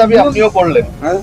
দাবি আপনিও করলেন। হ্যাঁ।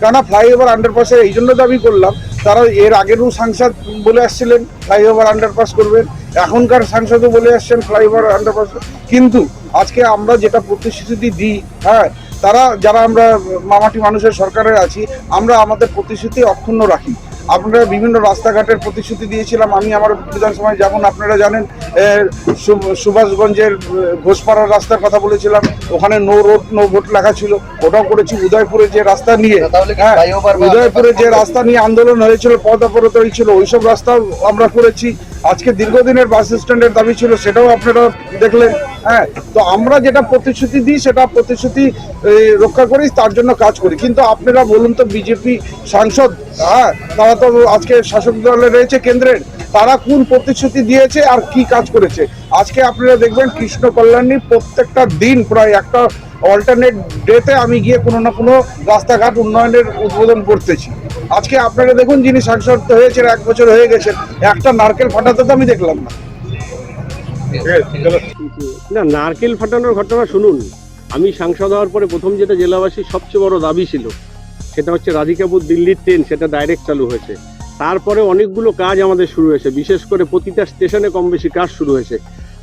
কেননা ফ্লাইওভার আন্ডারপাসের এই জন্য দাবি করলাম তারা এর আগেরও সাংসদ বলে আসছিলেন ফ্লাইওভার আন্ডারপাস করবেন। এখনকার সাংসদও বলে আসছেন ফ্লাইওভার আন্ডারপাস কিন্তু আজকে আমরা যেটা প্রতিশ্রুতি দিই হ্যাঁ তারা যারা আমরা মামাটি মানুষের সরকারে আছি আমরা আমাদের প্রতিশ্রুতি অক্ষুণ্ণ রাখি। আপনারা বিভিন্ন রাস্তাঘাটের প্রতিশ্রুতি দিয়েছিলাম আমি আমার বিধানসভায় যেমন আপনারা জানেন সুভাষগঞ্জের ঘোষপাড়ার রাস্তার কথা বলেছিলাম ওখানে নো রোড নো ভোট লেখা ছিল ওটাও করেছি উদয়পুরে যে রাস্তা নিয়ে তাহলে হ্যাঁ, উদয়পুরে যে রাস্তা নিয়ে আন্দোলন হয়েছিল পথ অবরোধ হয়েছিল ওইসব রাস্তাও আমরা করেছি আজকে দীর্ঘদিনের বাস স্ট্যান্ডের দাবি ছিল সেটাও আপনারা দেখলেন হ্যাঁ তো আমরা যেটা প্রতিশ্রুতি দিই, সেটা প্রতিশ্রুতি রক্ষা করি, তার জন্য কাজ করি। কিন্তু আপনারা বলুন তো, বিজেপি সাংসদ হ্যাঁ তারা তো আজকে শাসক দলে রয়েছে কেন্দ্রের, তারা কোন প্রতিশ্রুতি দিয়েছে আর কি কাজ করেছে? আজকে আপনারা দেখবেন কৃষ্ণ কল্যাণী প্রত্যেকটা দিন প্রায় একটা অল্টারনেট ডেতে আমি গিয়ে কোনো না কোনো রাস্তাঘাট উন্নয়নের উদ্বোধন করতেছি। আজকে আপনারা দেখুন, যিনি সাংসদ হয়েছেন, এক বছর হয়ে গেছেন একটা নারকেল ফাটাতে তো আমি দেখলাম না। না, নারকেল ফাটানোর ঘটনা শুনুন। আমি সাংসদ হওয়ার পরে প্রথম যেটা জেলাবাসীর সবচেয়ে বড় দাবি ছিল, সেটা হচ্ছে রাধিকাপুর দিল্লির ট্রেন, সেটা ডাইরেক্ট চালু হয়েছে। তারপরে অনেকগুলো কাজ আমাদের শুরু হয়েছে, বিশেষ করে প্রতিটা স্টেশনে কম বেশি কাজ শুরু হয়েছে।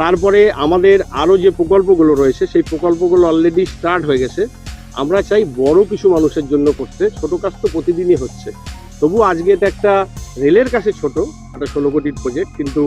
তারপরে আমাদের আরও যে প্রকল্পগুলো রয়েছে, সেই প্রকল্পগুলো অলরেডি স্টার্ট হয়ে গেছে। আমরা চাই বড় কিছু মানুষের জন্য করতে, ছোট কাজ তো প্রতিদিনই হচ্ছে। তবু আজকে এটা একটা রেলের কাছে ছোট, একটা ষোলো কোটির প্রজেক্ট কিন্তু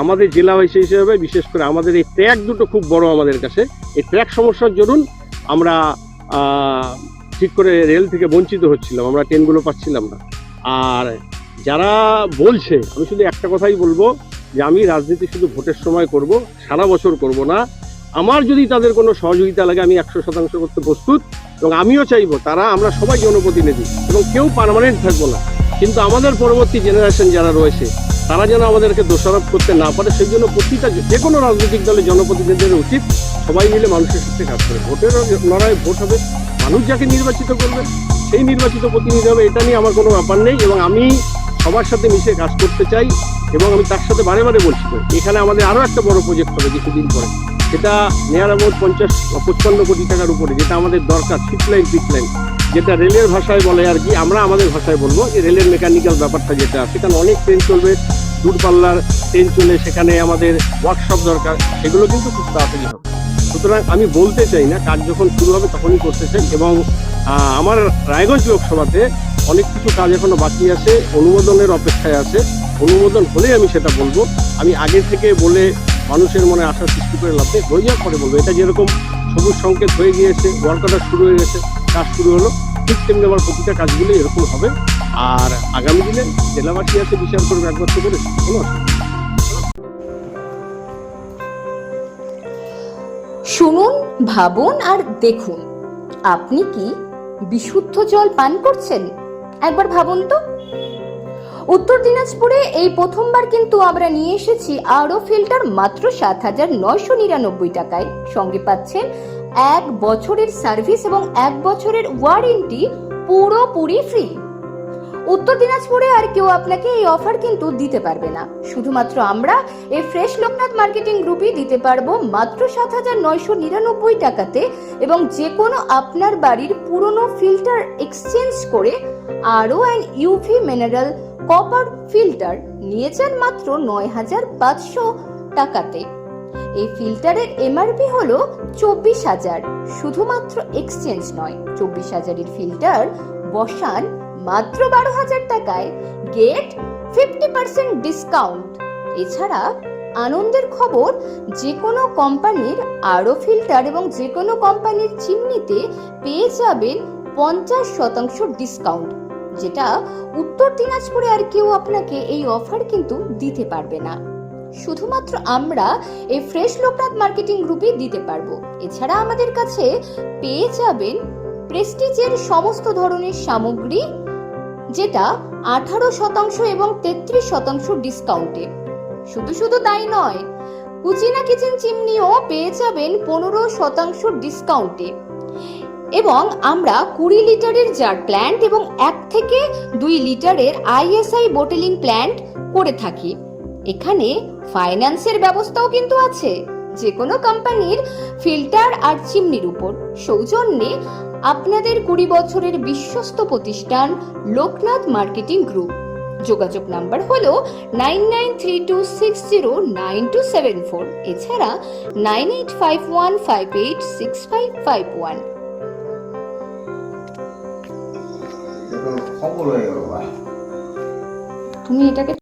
আমাদের জেলাবাসী হিসেবে, বিশেষ করে আমাদের এই ট্র্যাক দুটো খুব বড় আমাদের কাছে। এই ট্র্যাক সমস্যার জন্য আমরা ঠিক করে রেল থেকে বঞ্চিত হচ্ছিলাম, আমরা ট্রেনগুলো পাচ্ছিলাম না। আর যারা বলছে, আমি শুধু একটা কথাই বলব, যে আমি রাজনীতি শুধু ভোটের সময় করব, সারা বছর করব না। আমার যদি তাদের কোনো সহযোগিতা লাগে, আমি একশো শতাংশ করতে প্রস্তুত এবং আমিও চাইব, তারা আমরা সবাই জনপ্রতিনিধি এবং কেউ পার্মানেন্ট থাকব না। কিন্তু আমাদের পরবর্তী জেনারেশন যারা রয়েছে তারা যেন আমাদেরকে দোষারোপ করতে না পারে, সেই জন্য প্রতিটা যে কোনো রাজনৈতিক দলের জনপ্রতিনিধিদের উচিত সবাই মিলে মানুষের সাথে কাজ করে। ভোটের লড়াই ভোট হবে, মানুষ যাকে নির্বাচিত করবে, সেই নির্বাচিত প্রতিনিধি হবে, এটা নিয়ে আমার কোনো ব্যাপার নেই এবং আমি সবার সাথে মিশে কাজ করতে চাই এবং আমি তার সাথে বারে বারে বলছি এখানে আমাদের আরও একটা বড় প্রজেক্ট হবে কিছুদিন পরে। সেটা নিয়ার পঞ্চাশ, পঁচপান্ন কোটি টাকার উপরে, যেটা আমাদের দরকার ফিট লাইন ফিট লাইন যেটা রেলের ভাষায় বলে আর কি, আমরা আমাদের ভাষায় বলব। যে রেলের মেকানিক্যাল ব্যাপারটা যেটা সেখানে অনেক ট্রেন চলবে, দূরপাল্লার ট্রেন চলে, সেখানে আমাদের ওয়ার্কশপ দরকার, সেগুলো কিন্তু খুব তাড়াতাড়ি হবে। সুতরাং আমি বলতে চাই না, কাজ যখন শুরু হবে তখনই করতে চাই এবং আমার রায়গঞ্জ লোকসভাতে অনেক কিছু কাজ এখনও বাকি আছে, অনুমোদনের অপেক্ষায় আছে। অনুমোদন হলেই আমি সেটা বলব। আমি আগে থেকে বলে মানুষের মনে আশা সৃষ্টি করে লাভ নেই, হয়ে যাওয়ার পরে বলব। এটা যেরকম সবুজ সংকেত হয়ে গিয়েছে ওয়ার্ক অর্ডার শুরু হয়ে গেছে কাজ শুরু হলো, ঠিক তেমনি আমার প্রতিটা কাজগুলো এরকম হবে। আর আগামী দিনে জেলাবাসী আছে বিচার করবে একবার করে কোনো শুনুন, ভাবুন আর দেখুন। আপনি কি বিশুদ্ধ জল পান করছেন? একবার ভাবুন তো। উত্তর দিনাজপুরে এই প্রথমবার কিন্তু আমরা নিয়ে এসেছি আরও ফিল্টার মাত্র সাত হাজার নয়শো নিরানব্বই টাকায়। সঙ্গে পাচ্ছেন এক বছরের সার্ভিস এবং এক বছরের ওয়ারেন্টি পুরোপুরি ফ্রি। উত্তর দিনাজপুরে আর কেউ আপনাকে এই অফার কিন্তু দিতে পারবে না। শুধুমাত্র আমরা এই ফ্রেশ লোকনাথ মার্কেটিং গ্রুপই দিতে পারব মাত্র সাত হাজার নয়শো নিরানব্বই টাকাতে এবং যে কোনো আপনার বাড়ির পুরনো ফিল্টার এক্সচেঞ্জ করে আরও and UV mineral copper filter নিয়েছেন মাত্র নয় হাজার পাঁচশো টাকাতে। এই ফিল্টারের এমআরপি হলো চব্বিশ হাজার, শুধুমাত্র এক্সচেঞ্জ নয়, চব্বিশ হাজারের ফিল্টার বসান মাত্র বারো হাজার টাকায় গেট ফিফটি পার্সেন্ট ডিসকাউন্ট এছাড়া আনন্দের খবর যে কোনো কোম্পানির আরও ফিল্টার এবং যে কোনো কোম্পানির চিমনিতে পেয়ে যাবেন পঞ্চাশ শতাংশ ডিসকাউন্ট যেটা উত্তর দিনাজপুরে আর কেউ আপনাকে এই অফার কিন্তু দিতে পারবে না। শুধুমাত্র আমরা এই ফ্রেশ লোকনাথ মার্কেটিং গ্রুপে দিতে পারব। এছাড়া আমাদের কাছে পেয়ে যাবেন প্রেস্টিজের সমস্ত ধরনের সামগ্রী, যেটা আঠারো শতাংশ এবং তেত্রিশ শতাংশ ডিসকাউন্টে শুধু শুধু তাই নয়, কুচিনা কিচেন চিমনিও পেয়ে যাবেন পনেরো শতাংশ ডিসকাউন্টে এবং আমরা কুড়ি লিটারের জার প্ল্যান্ট এবং এক থেকে দুই লিটারের আইএসআই বোটেলিং প্ল্যান্ট করে থাকি। এখানে ফাইন্যান্সের ব্যবস্থাও কিন্তু আছে। যে কোনো কোম্পানির ফিল্টার আর চিমনির উপর। সৌজন্যে আপনাদের কুড়ি বছরের বিশ্বস্ত প্রতিষ্ঠান লোকনাথ মার্কেটিং গ্রুপ। যোগাযোগ নাম্বার হল nine nine three two six zero nine two seven four. এছাড়া nine eight five one five eight six five five one. তুমি এটাকে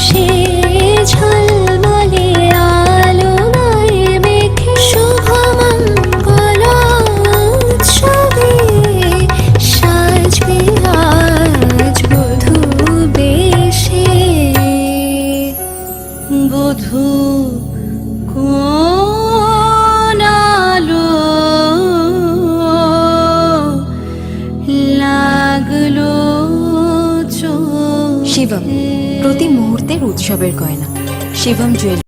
পরশে ঝলমলে উৎসবের গয়না। শিবম জুয়েল